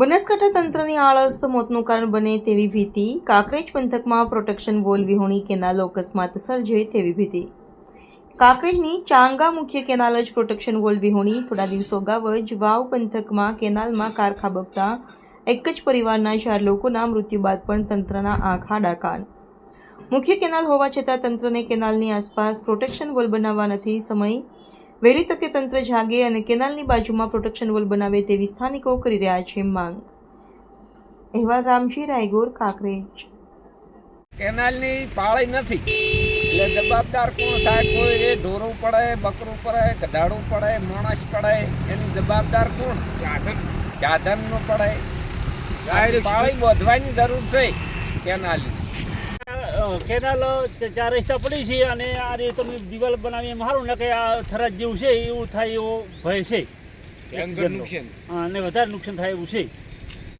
બનાસકાંઠા તંત્રની આળસ મોતનું કારણ બને તેવી ભીતિ, કાંકરેજ પંથકમાં પ્રોટેક્શન વોલ વિહોણી કેનાલ અકસ્માત સર્જે તેવી ભીતિ. કાંકરેજની ચાંગા મુખ્ય કેનાલ જ પ્રોટેક્શન વોલ વિહોણી, થોડા દિવસો અગાઉ જ વાવ પંથકમાં કેનાલમાં કાર ખાબકતા એક જ પરિવારના ચાર લોકોના મૃત્યુ બાદ પણ તંત્રના આંખ આડાકાન. મુખ્ય કેનાલ હોવા છતાં તંત્રને કેનાલની આસપાસ પ્રોટેક્શન વોલ બનાવવા નથી સમય વહેલી તકે તંત્ર જાગે અને કેનાલની બાજુમાં પ્રોટેક્શન વોલ બનાવે તેવી સ્થાનિકો કરી રહ્યા છે માંગ. અહેવાલ રામજી રાયગોર કાંકરેજ. કેનાલની પાળી નથી. એટલે જવાબદાર કોણ થાય? કોઈ એ ઢોરું પડે બકરું પડે ગધાડું પડે માણસ પડે એની જવાબદાર કોણ? સાધનનું પડે. પાળી બોધવાની જરૂર છે કેનાલની. કેનાલ ચાર રસ્તા પડી છે અને આ રીતે તમે દિવાલ બનાવી એમ સારું ને કે આ થરાજ જેવું છે એવું થાય એવો ભય છે. અને વધારે નુકસાન થાય એવું છે.